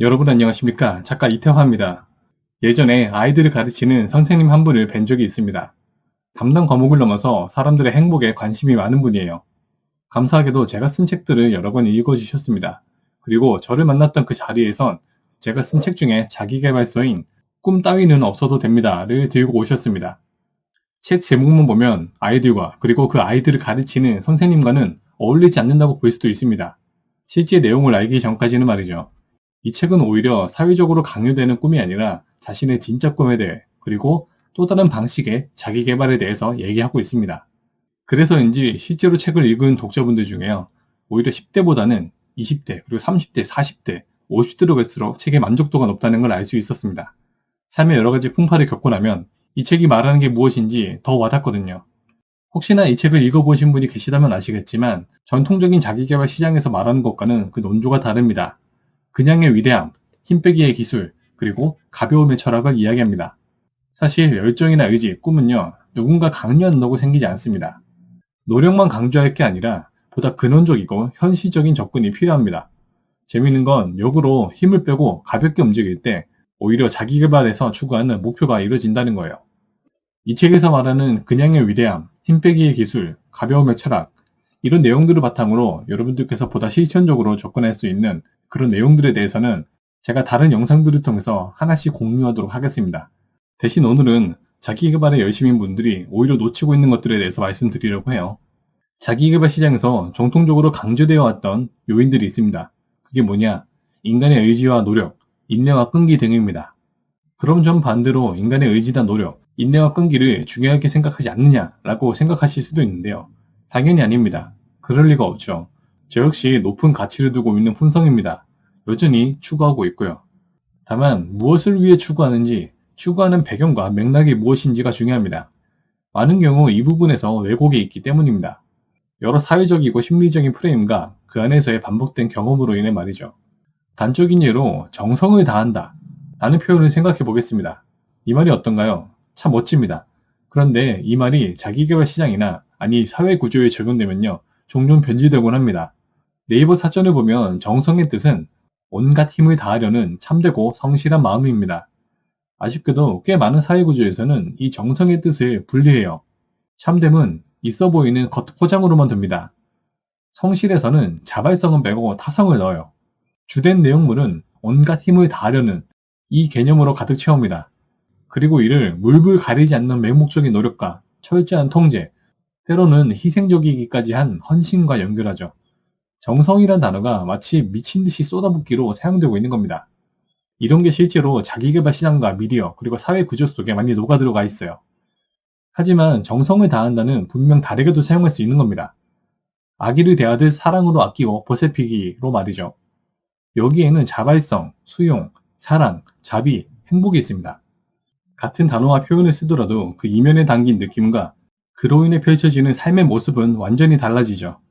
여러분 안녕하십니까? 작가 이태화입니다. 예전에 아이들을 가르치는 선생님 한 분을 뵌 적이 있습니다. 담당 과목을 넘어서 사람들의 행복에 관심이 많은 분이에요. 감사하게도 제가 쓴 책들을 여러 번 읽어주셨습니다. 그리고 저를 만났던 그 자리에선 제가 쓴 책 중에 자기개발서인 꿈 따위는 없어도 됩니다를 들고 오셨습니다. 책 제목만 보면 아이들과 그리고 그 아이들을 가르치는 선생님과는 어울리지 않는다고 볼 수도 있습니다. 실제 내용을 알기 전까지는 말이죠. 이 책은 오히려 사회적으로 강요되는 꿈이 아니라 자신의 진짜 꿈에 대해 그리고 또 다른 방식의 자기 개발에 대해서 얘기하고 있습니다. 그래서인지 실제로 책을 읽은 독자분들 중에요. 오히려 10대보다는 20대, 그리고 30대, 40대, 50대로 갈수록 책의 만족도가 높다는 걸 알 수 있었습니다. 삶의 여러 가지 풍파를 겪고 나면 이 책이 말하는 게 무엇인지 더 와닿거든요. 혹시나 이 책을 읽어보신 분이 계시다면 아시겠지만 전통적인 자기개발 시장에서 말하는 것과는 그 논조가 다릅니다. 그냥의 위대함, 힘빼기의 기술, 그리고 가벼움의 철학을 이야기합니다. 사실 열정이나 의지, 꿈은요, 누군가 강요한다고 생기지 않습니다. 노력만 강조할 게 아니라 보다 근원적이고 현실적인 접근이 필요합니다. 재미있는 건 역으로 힘을 빼고 가볍게 움직일 때 오히려 자기 개발에서 추구하는 목표가 이루어진다는 거예요. 이 책에서 말하는 그냥의 위대함, 힘 빼기의 기술, 가벼움의 철학, 이런 내용들을 바탕으로 여러분들께서 보다 실천적으로 접근할 수 있는 그런 내용들에 대해서는 제가 다른 영상들을 통해서 하나씩 공유하도록 하겠습니다. 대신 오늘은 자기개발에 열심인 분들이 오히려 놓치고 있는 것들에 대해서 말씀드리려고 해요. 자기개발 시장에서 정통적으로 강조되어 왔던 요인들이 있습니다. 그게 뭐냐? 인간의 의지와 노력, 인내와 끈기 등입니다. 그럼 전 반대로 인간의 의지나 노력, 인내와 끈기를 중요하게 생각하지 않느냐라고 생각하실 수도 있는데요. 당연히 아닙니다. 그럴 리가 없죠. 저 역시 높은 가치를 두고 있는 훈성입니다. 여전히 추구하고 있고요. 다만 무엇을 위해 추구하는지, 추구하는 배경과 맥락이 무엇인지가 중요합니다. 많은 경우 이 부분에서 왜곡이 있기 때문입니다. 여러 사회적이고 심리적인 프레임과 그 안에서의 반복된 경험으로 인해 말이죠. 단적인 예로 정성을 다한다 라는 표현을 생각해 보겠습니다. 이 말이 어떤가요? 참 멋집니다. 그런데 이 말이 자기개발 시장이나 아니 사회 구조에 적용되면요. 종종 변질되곤 합니다. 네이버 사전을 보면 정성의 뜻은 온갖 힘을 다하려는 참되고 성실한 마음입니다. 아쉽게도 꽤 많은 사회 구조에서는 이 정성의 뜻을 분리해요. 참됨은 있어 보이는 겉 포장으로만 듭니다. 성실에서는 자발성은 빼고 타성을 넣어요. 주된 내용물은 온갖 힘을 다하려는 이 개념으로 가득 채웁니다. 그리고 이를 물불 가리지 않는 맹목적인 노력과 철저한 통제, 때로는 희생적이기까지 한 헌신과 연결하죠. 정성이란 단어가 마치 미친 듯이 쏟아붓기로 사용되고 있는 겁니다. 이런 게 실제로 자기개발 시장과 미디어 그리고 사회 구조 속에 많이 녹아들어가 있어요. 하지만 정성을 다한다는 분명 다르게도 사용할 수 있는 겁니다. 아기를 대하듯 사랑으로 아끼고 보살피기로 말이죠. 여기에는 자발성, 수용, 사랑, 자비, 행복이 있습니다. 같은 단어와 표현을 쓰더라도 그 이면에 담긴 느낌과 그로 인해 펼쳐지는 삶의 모습은 완전히 달라지죠.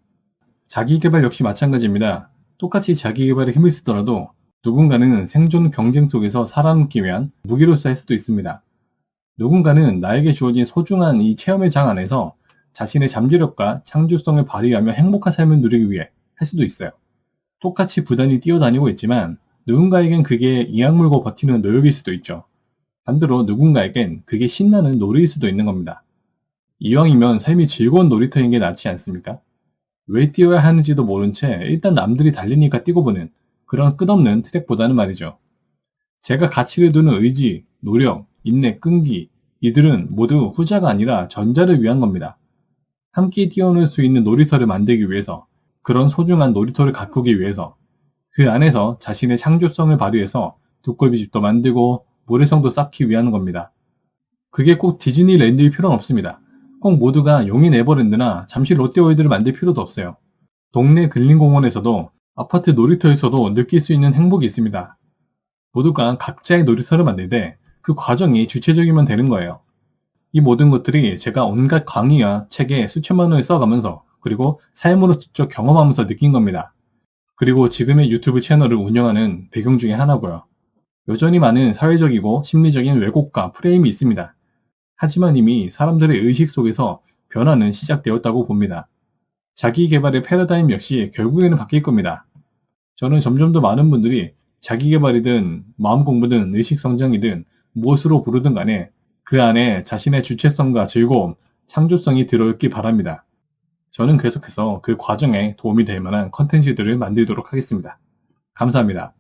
자기개발 역시 마찬가지입니다. 똑같이 자기개발에 힘을 쓰더라도 누군가는 생존 경쟁 속에서 살아남기 위한 무기로서 할 수도 있습니다. 누군가는 나에게 주어진 소중한 이 체험의 장 안에서 자신의 잠재력과 창조성을 발휘하며 행복한 삶을 누리기 위해 할 수도 있어요. 똑같이 부단히 뛰어다니고 있지만 누군가에겐 그게 이악 물고 버티는 노력일 수도 있죠. 반대로 누군가에겐 그게 신나는 놀이일 수도 있는 겁니다. 이왕이면 삶이 즐거운 놀이터인 게 낫지 않습니까? 왜 뛰어야 하는지도 모른 채 일단 남들이 달리니까 뛰고 보는 그런 끝없는 트랙보다는 말이죠. 제가 가치를 두는 의지, 노력, 인내, 끈기, 이들은 모두 후자가 아니라 전자를 위한 겁니다. 함께 뛰어놀 수 있는 놀이터를 만들기 위해서, 그런 소중한 놀이터를 가꾸기 위해서, 그 안에서 자신의 창조성을 발휘해서 두꺼비 집도 만들고 모래성도 쌓기 위한 겁니다. 그게 꼭 디즈니랜드일 필요는 없습니다. 꼭 모두가 용인 에버랜드나 잠시 롯데월드를 만들 필요도 없어요. 동네 근린공원에서도 아파트 놀이터에서도 느낄 수 있는 행복이 있습니다. 모두가 각자의 놀이터를 만들 때그 과정이 주체적이면 되는 거예요. 이 모든 것들이 제가 온갖 강의와 책에 수천만 원을 써가면서 그리고 삶으로 직접 경험하면서 느낀 겁니다. 그리고 지금의 유튜브 채널을 운영하는 배경 중에 하나고요. 여전히 많은 사회적이고 심리적인 왜곡과 프레임이 있습니다. 하지만 이미 사람들의 의식 속에서 변화는 시작되었다고 봅니다. 자기 개발의 패러다임 역시 결국에는 바뀔 겁니다. 저는 점점 더 많은 분들이 자기 개발이든 마음 공부든 의식 성장이든 무엇으로 부르든 간에 그 안에 자신의 주체성과 즐거움, 창조성이 들어있기 바랍니다. 저는 계속해서 그 과정에 도움이 될 만한 컨텐츠들을 만들도록 하겠습니다. 감사합니다.